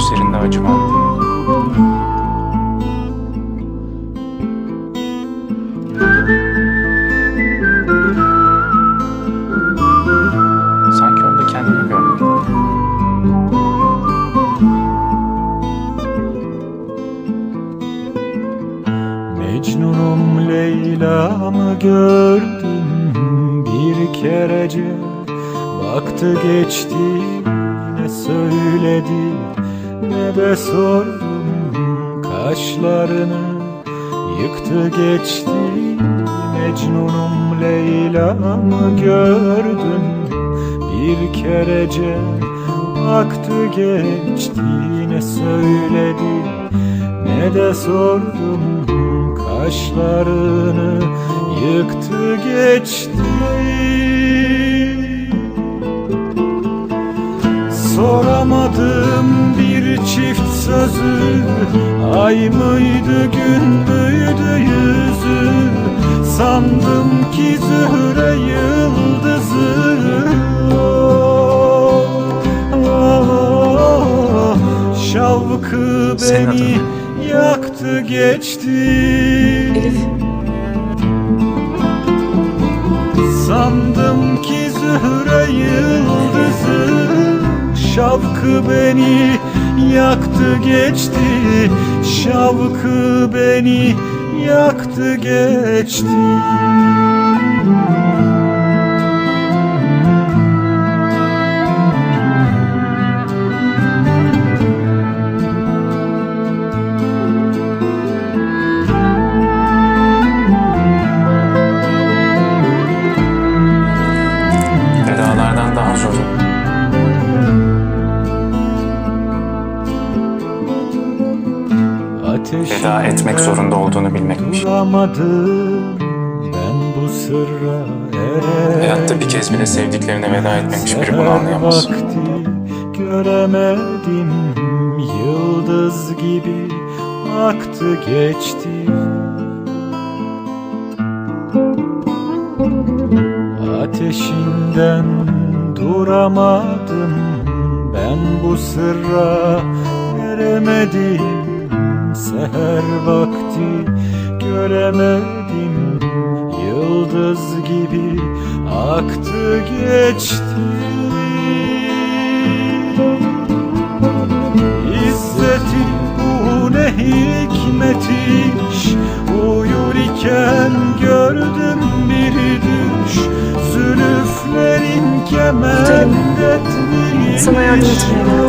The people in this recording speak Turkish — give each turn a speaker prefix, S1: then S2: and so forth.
S1: ihtiyacı vardı. Sanki orada kendimi görmedim.
S2: Mecnunum Leyla'mı gördüm bir kerece Baktı geçti ne söyledi ne de sordum Kaşlarını. Yıktı geçti Mecnunum Leyla'mı gördüm. Bir kerece Baktı geçti ne söyledi ne de sordum Kaşlarını. Yıktı geçti. Soramadım bir çift sözü Ay mıydı gün müydü yüzü? Sandım ki zühre yıldızı. Oh, oh, Şavkı
S1: Senin
S2: beni
S1: adın
S2: yaktı geçti.
S3: Elif.
S2: Sandım ki zühre yıldızı Şavkı beni yaktı geçti. Şavkı beni yaktı geçti
S1: Veda etmek zorunda olduğunu bilmekmiş.
S2: Ben bu sırra
S1: Hayatta bir kez bile sevdiklerine veda etmemiş biri bunu anlayamaz.
S2: göremedim Yıldız gibi aktı geçti Ateşinden duramadım Ben bu sırra eremedim Seher vakti göremedim. Yıldız gibi aktı geçti. İzzeti bu ne hikmetiş Uyur iken gördüm bir düş. Zülüflerin kement etmiş
S3: Sana yardım etmeye.